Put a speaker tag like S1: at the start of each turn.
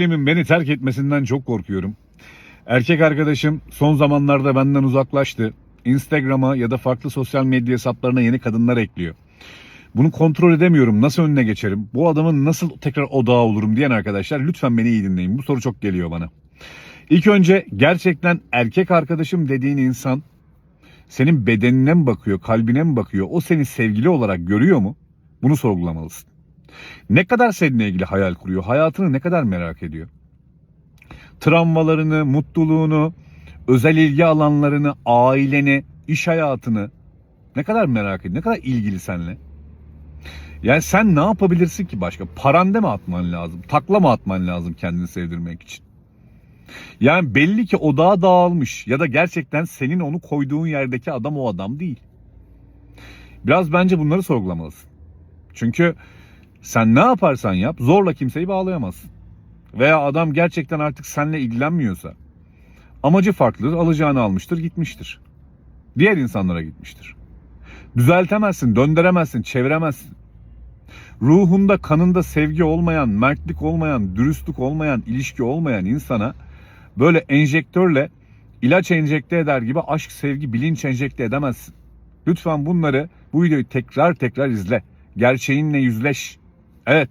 S1: Benim beni terk etmesinden çok korkuyorum. Erkek arkadaşım son zamanlarda benden uzaklaştı. Instagram'a ya da farklı sosyal medya hesaplarına yeni kadınlar ekliyor. Bunu kontrol edemiyorum. Nasıl önüne geçerim? Bu adamın nasıl tekrar odağı olurum diyen arkadaşlar lütfen beni iyi dinleyin. Bu soru çok geliyor bana. İlk önce gerçekten erkek arkadaşım dediğin insan senin bedenine mi bakıyor, kalbine mi bakıyor? O seni sevgili olarak görüyor mu? Bunu sorgulamalısın. Ne kadar seninle ilgili hayal kuruyor? Hayatını ne kadar merak ediyor? Travmalarını, mutluluğunu, özel ilgi alanlarını, aileni, iş hayatını ne kadar merak ediyor? Ne kadar ilgili seninle? Yani sen ne yapabilirsin ki başka? Paranda mı atman lazım? Takla mı atman lazım kendini sevdirmek için? Yani belli ki odağa dağılmış ya da gerçekten senin onu koyduğun yerdeki adam o adam değil. Biraz bence bunları sorgulamalısın. Çünkü sen ne yaparsan yap zorla kimseyi bağlayamazsın. Veya adam gerçekten artık seninle ilgilenmiyorsa amacı farklı alacağını almıştır gitmiştir. Diğer insanlara gitmiştir. Düzeltemezsin, döndüremezsin, çeviremezsin. Ruhunda, kanında sevgi olmayan, mertlik olmayan, dürüstlük olmayan, ilişki olmayan insana böyle enjektörle ilaç enjekte eder gibi aşk, sevgi, bilinç enjekte edemezsin. Lütfen bunları bu videoyu tekrar tekrar izle. Gerçeğinle yüzleş. Evet